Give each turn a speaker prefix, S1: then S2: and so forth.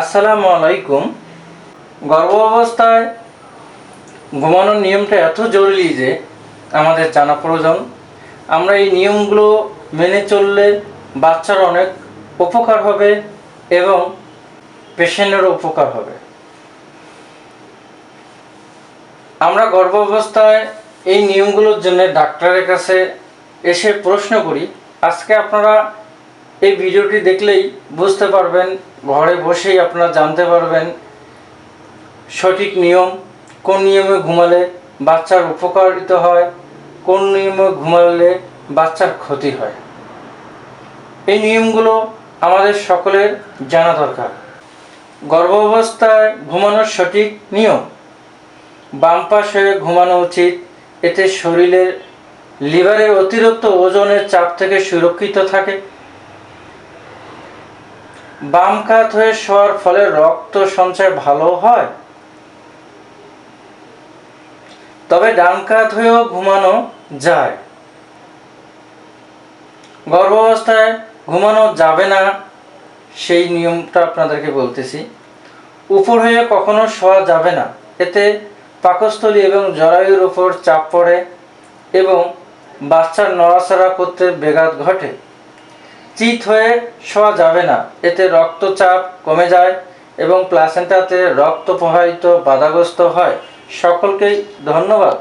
S1: আসসালামু আলাইকুম। গর্ভ অবস্থায় ঘুমানোর নিয়মটা এত জরুরি যে আমাদের জানা প্রয়োজন। আমরা এই নিয়মগুলো মেনে চললে বাচ্চার অনেক উপকার হবে এবং পেশেন্টেরও উপকার হবে। আমরা গর্ভ অবস্থায় এই নিয়মগুলোর জন্য ডাক্তারের কাছে এসে প্রশ্ন করি, আজকে আপনারা এই ভিডিওটি দেখলেই বুঝতে পারবেন, ঘরে বসেই আপনারা জানতে পারবেন সঠিক নিয়ম, কোন নিয়মে ঘুমালে বাচ্চার উপকারিত হয়, কোন নিয়মে ঘুমালে বাচ্চার ক্ষতি হয়। এই নিয়মগুলো আমাদের সকলের জানা দরকার। গর্ভ অবস্থায় ঘুমানোর সঠিক নিয়ম। বাম হয়ে ঘুমানো উচিত, এতে শরীরের লিভারের অতিরিক্ত ওজনের চাপ থেকে সুরক্ষিত থাকে। বাম কাত হয়ে শোয়ার ফলে রক্ত সঞ্চয় ভালো হয়। তবে ডান কাত হয়েও ঘুমানো যায়। গর্ভাবস্থায় ঘুমানো যাবে না, সেই নিয়মটা আপনাদেরকে বলতেছি। উপর হয়ে কখনো শোয়া যাবে না। এতে পাকস্থলী এবং জরায়ুর উপর চাপ পড়ে এবং বাচ্চার নড়াচড়া করতে ব্যাঘাত ঘটে। চিত হয়ে শোয়া যাবে না। এতে রক্তচাপ কমে যায় এবং প্লাসেন্টাতে রক্ত প্রবাহিত বাধাগ্রস্ত হয়। সকলকেই ধন্যবাদ।